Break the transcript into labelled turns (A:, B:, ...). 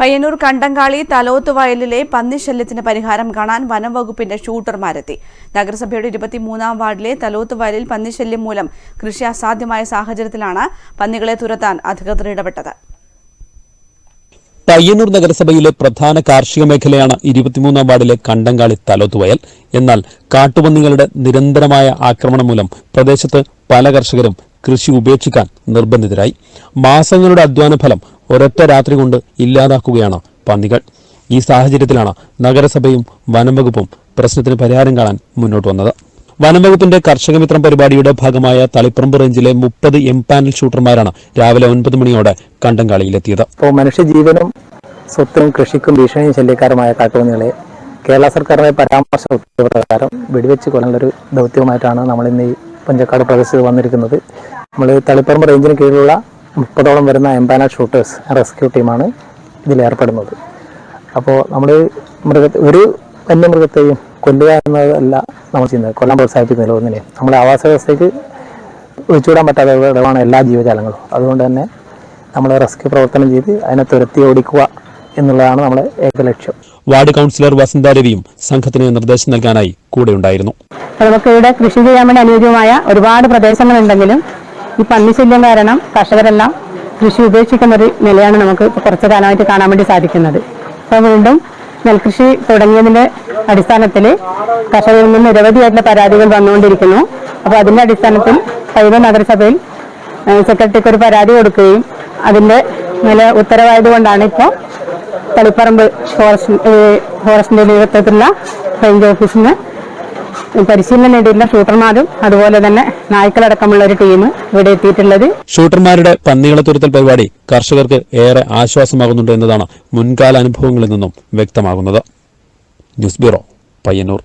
A: പയ്യന്നൂർ കണ്ടങ്കാളി തലോത്ത് വയലിലെ പന്നിശല്യത്തിന് പരിഹാരം കാണാൻ വനംവകുപ്പിന്റെ ഷൂട്ടർമാരെത്തി. നഗരസഭയുടെ ഇരുപത്തിമൂന്നാം വാർഡിലെ തലോത്ത് വയലിൽ പന്നിശല്യം മൂലം കൃഷി അസാധ്യമായ സാഹചര്യത്തിലാണ് പന്നികളെ തുരത്താൻ അധികൃതർ ഇടപെട്ടത്.
B: പയ്യന്നൂർ നഗരസഭയിലെ പ്രധാന കാർഷിക മേഖലയാണ് ഇരുപത്തിമൂന്നാം വാർഡിലെ കണ്ടങ്കാളി തലോത്തുവയൽ എന്നാൽ കാട്ടുപന്നികളുടെ നിരന്തരമായ ആക്രമണം മൂലം പ്രദേശത്ത് പല കർഷകരും കൃഷി ഉപേക്ഷിക്കാൻ നിർബന്ധിതരായി. മാസങ്ങളുടെ അധ്വാന ഫലം ഒരൊറ്റ രാത്രി കൊണ്ട് ഇല്ലാതാക്കുകയാണ് പന്നികൾ. ഈ സാഹചര്യത്തിലാണ് നഗരസഭയും വനംവകുപ്പും പ്രശ്നത്തിന് പരിഹാരം കാണാൻ മുന്നോട്ട് വന്നത്. വനംവകുപ്പിന്റെ കർഷകമിത്രം പരിപാടിയുടെ ഭാഗമായ തളിപ്പറമ്പ് റേഞ്ചിലെ മുപ്പത് എം പാനൽ ഷൂട്ടർമാരാണ് രാവിലെ ഒൻപത് മണിയോടെ കണ്ടങ്കാളിയിലെത്തിയത്.
C: മനുഷ്യജീവനും സ്വത്തിനും കൃഷിക്കും ഭീഷണിയും ശല്യക്കാരുമായ കാട്ടുപന്നികളെ കേരള സർക്കാരിന്റെ പരാമർശ ഉത്തരവ് വെടിവെച്ച് വെടിവെച്ച് ഒരു ദൗത്യവുമായിട്ടാണ് നമ്മൾ ഇന്ന് ഈ പഞ്ചക്കാട് പ്രദേശത്ത് വന്നിരിക്കുന്നത്. നമ്മൾ തളിപ്പറമ്പ് റേഞ്ചിന് കീഴിലുള്ള മുപ്പതോളം വരുന്ന എംപാന ഷൂട്ടേഴ്സ് റെസ്ക്യൂ ടീമാണ് ഇതിലേർപ്പെടുന്നത് അപ്പോൾ നമ്മൾ മൃഗ ഒരു വന്യമൃഗത്തെയും കൊല്ലുക എന്നതല്ല നമ്മൾ ചെയ്യുന്നത്. കൊല്ലാൻ പ്രോത്സാഹിപ്പിക്കുന്നില്ല ഒന്നിനെ നമ്മുടെ ആവാസ വ്യവസ്ഥയ്ക്ക് ഒഴിച്ചുവിടാൻ പറ്റാത്ത ഇടമാണ് എല്ലാ ജീവജാലങ്ങളും. അതുകൊണ്ട് തന്നെ നമ്മൾ റെസ്ക്യൂ പ്രവർത്തനം ചെയ്ത് അതിനെ തുരത്തി ഓടിക്കുക എന്നുള്ളതാണ് നമ്മുടെ ഏക ലക്ഷ്യം.
B: വാർഡ് കൗൺസിലർ വസന്ത രവിയും സംഘത്തിന് നിർദ്ദേശം നൽകാനായി കൂടെയുണ്ടായിരുന്നു.
D: നമുക്ക് ഇവിടെ കൃഷി ചെയ്യാൻ വേണ്ടി അനുയോജ്യമായ ഒരുപാട് പ്രദേശങ്ങളുണ്ടെങ്കിലും ഈ പന്നിശല്യം കാരണം കർഷകരെല്ലാം കൃഷി ഉപേക്ഷിക്കുന്ന ഒരു നിലയാണ് നമുക്ക് കുറച്ച് കാലമായിട്ട് കാണാൻ വേണ്ടി സാധിക്കുന്നത്. അപ്പോൾ വീണ്ടും നെൽകൃഷി തുടങ്ങിയതിന്റെ അടിസ്ഥാനത്തിൽ കർഷകരിൽ നിന്ന് നിരവധിയായിട്ടുള്ള പരാതികൾ വന്നുകൊണ്ടിരിക്കുന്നു. അപ്പോൾ അതിന്റെ അടിസ്ഥാനത്തിൽ പൈവ നഗരസഭയിൽ സെക്രട്ടറിക്ക് ഒരു പരാതി കൊടുക്കുകയും അതിന്റെ നില ഉത്തരവായതുകൊണ്ടാണ് ഇപ്പോൾ തളിപ്പറമ്പ് ഫോറസ്റ്റ് ഫോറസ്റ്റിന്റെ നേതൃത്വത്തിലുള്ള റേഞ്ച് ഓഫീസിന് പരിശീലനം നേടിയിട്ടുള്ള ഷൂട്ടർമാരും അതുപോലെ തന്നെ നായ്ക്കളടക്കമുള്ള ഒരു ടീം ഇവിടെ എത്തിയിട്ടുള്ളത്.
B: ഷൂട്ടർമാരുടെ പന്നികളെ തുരുത്തൽ പരിപാടി കർഷകർക്ക് ഏറെ ആശ്വാസമാകുന്നുണ്ട് എന്നതാണ് മുൻകാല അനുഭവങ്ങളിൽ നിന്നും വ്യക്തമാകുന്നത്. News bureau Payyanur.